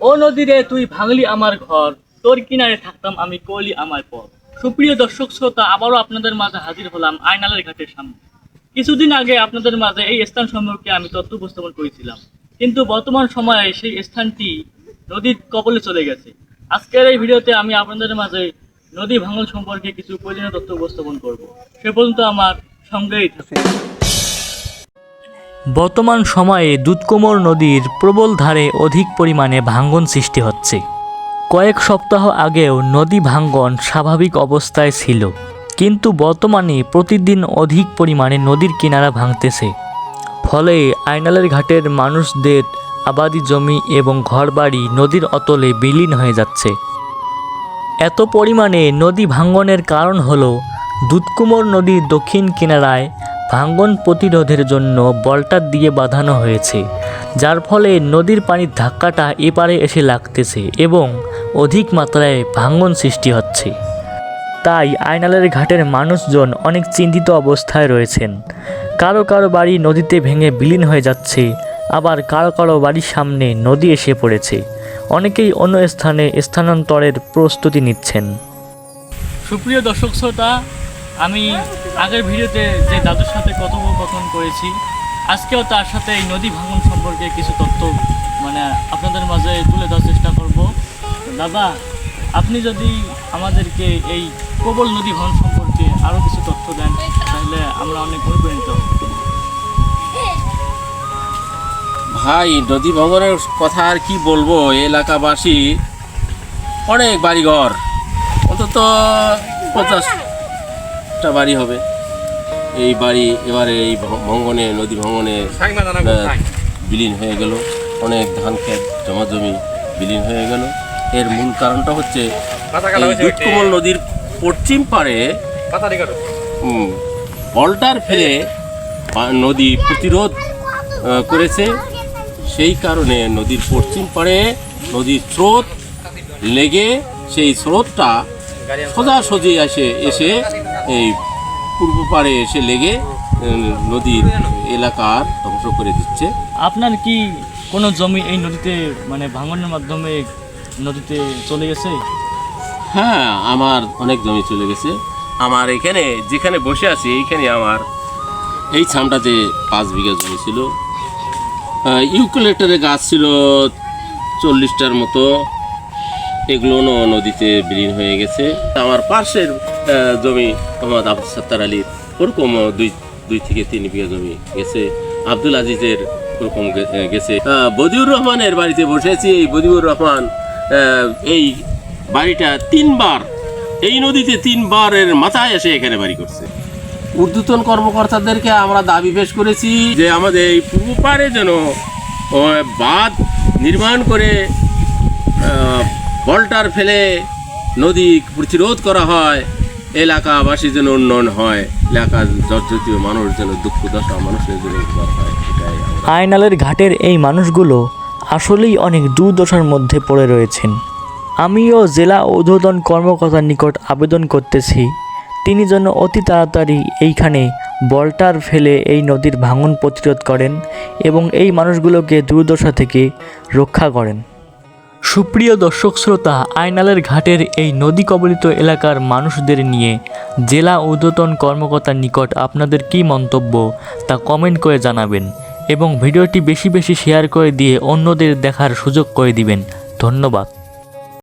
ও নদীরে তুই ভাঙলি আমার ঘর, তোর কিনারে থাকতাম আমি কলি আমার পর সুপ্রিয় দর্শক শ্রোতা, আবারও আপনাদের মাঝে হাজির হলাম আয়নালের ঘাটের সামনে। কিছুদিন আগে আপনাদের মাঝে এই স্থান সম্পর্কে আমি তথ্য উপস্থাপন করেছিলাম। কিন্তু বর্তমান সময়ে সেই স্থানটি নদীর কবলে চলে গেছে। আজকের এই ভিডিওতে আমি আপনাদের মাঝে নদী ভাঙন সম্পর্কে কিছু প্রয়োজনীয় তথ্য উপস্থাপন করব। সে পর্যন্ত আমার সঙ্গেই থাকে বর্তমান সময়ে দুধকুমোর নদীর প্রবল ধারে অধিক পরিমাণে ভাঙ্গন সৃষ্টি হচ্ছে। কয়েক সপ্তাহ আগেও নদী ভাঙ্গন স্বাভাবিক অবস্থায় ছিল, কিন্তু বর্তমানে প্রতিদিন অধিক পরিমাণে নদীর কিনারা ভাঙতেছে। ফলে আয়নালের ঘাটের মানুষদের আবাদি জমি এবং ঘরবাড়ি নদীর অতলে বিলীন হয়ে যাচ্ছে। এত পরিমাণে নদী ভাঙ্গনের কারণ হল দুধকুমোর নদীর দক্ষিণ কিনারায় ভাঙ্গন প্রতিরোধের জন্য বলটার দিয়ে বাঁধানো হয়েছে, যার ফলে নদীর পানির ধাক্কাটা এপারে এসে লাগতেছে এবং অধিক মাত্রায় ভাঙ্গন সৃষ্টি হচ্ছে। তাই আয়নালের ঘাটের মানুষজন অনেক চিন্তিত অবস্থায় রয়েছেন। কারও কারও বাড়ি নদীতে ভেঙে বিলীন হয়ে যাচ্ছে, আবার কারও কারও বাড়ির সামনে নদী এসে পড়েছে। অনেকেই অন্য স্থানে স্থানান্তরের প্রস্তুতি নিচ্ছেন। সুপ্রিয় দর্শক, শ্রোতা আমি আগের ভিডিওতে যে দাদুর সাথে কথোপকথন করেছি, আজকেও তার সাথে এই নদী ভাঙন সম্পর্কে কিছু তথ্য মানে আপনাদের মাঝে তুলে দেওয়ার চেষ্টা করব। দাদা, আপনি যদি আমাদেরকে এই প্রবল নদী ভাঙন সম্পর্কে আরও কিছু তথ্য দেন, তাহলে আমরা অনেক অনুপ্রাণিত ভাই, নদী ভঙ্গনের কথা আর কি বলব? এলাকাবাসী অনেক বাড়িঘর, অন্তত পঞ্চাশটা বাড়ি হবে। এই বাড়ি এবারে এই ভঙ্গনে নদী ভঙ্গনে বিলীন হয়ে গেল। অনেক ধান ক্ষেত জমা জমি বিলীন হয়ে গেল। এর মূল কারণটা হচ্ছে দুধকমল নদীর পশ্চিম পাড়ে হুম, বল্টার ফেলে নদী প্রতিরোধ করেছে। সেই কারণে নদীর পশ্চিম পাড়ে নদীর স্রোত লেগে সেই স্রোতটা সোজাসুজি এসে এসে এই পূর্ব পাড়ে এসে লেগে নদীর এলাকার ধ্বংস করে দিচ্ছে। আপনার কি কোনো জমি এই নদীতে মানে ভাঙনের মাধ্যমে নদীতে চলে গেছে? হ্যাঁ আমার অনেক জমি চলে গেছে। আমার এখানে যেখানে বসে আছি এইখানে আমার এই ছামটাতে পাঁচ বিঘা জমি ছিল। আহ, গাছ ছিল চল্লিশটার মতো। এগুলো নদীতে বিলীন হয়ে গেছে। আমার আহ, জমি মোহাম্মদ আব্দুল সত্তার আলীর ওরকম দুই দুই থেকে তিন বিঘা জমি গেছে। আব্দুল আজিজের ওরকম গেছে। বদিউর রহমানের বাড়িতে বসেছি এই বদিউর রহমান এই বাড়িটা তিনবার, এই নদীতে তিনবারের মাথায় এসে এখানে বাড়ি করছে। ঊর্ধ্বতন কর্মকর্তাদেরকে আমরা দাবি পেশ করেছি যে আমাদের এই পূর্ব পাড়ে যেন বাঁধ নির্মাণ করে বল্টার ফেলে নদী প্রতিরোধ করা হয়। এলাকাবাসী যেন উন্নয়ন হয়, এলাকার জর্জতীয় মানুষ যেন দুঃখ দশা মানুষের যেন উপকার হয় আয়নালের ঘাটের এই মানুষগুলো আসলেই অনেক দুর্দশার মধ্যে পড়ে রয়েছেন। আমিও জেলা ঊর্ধ্বতন কর্মকর্তার নিকট আবেদন করতেছি, তিনি যেন অতি তাড়াতাড়ি এইখানে বলটার ফেলে এই নদীর ভাঙন প্রতিরোধ করেন এবং এই মানুষগুলোকে দুর্দশা থেকে রক্ষা করেন। সুপ্রিয় দর্শক শ্রোতা, আয়নালের ঘাটের এই নদী কবলিত এলাকার মানুষদের নিয়ে জেলা ঊর্ধ্বতন কর্মকর্তার নিকট আপনাদের কি মন্তব্য তা কমেন্ট করে জানাবেন এবং ভিডিওটি বেশি বেশি শেয়ার করে দিয়ে অন্যদের দেখার সুযোগ করে দিবেন। ধন্যবাদ।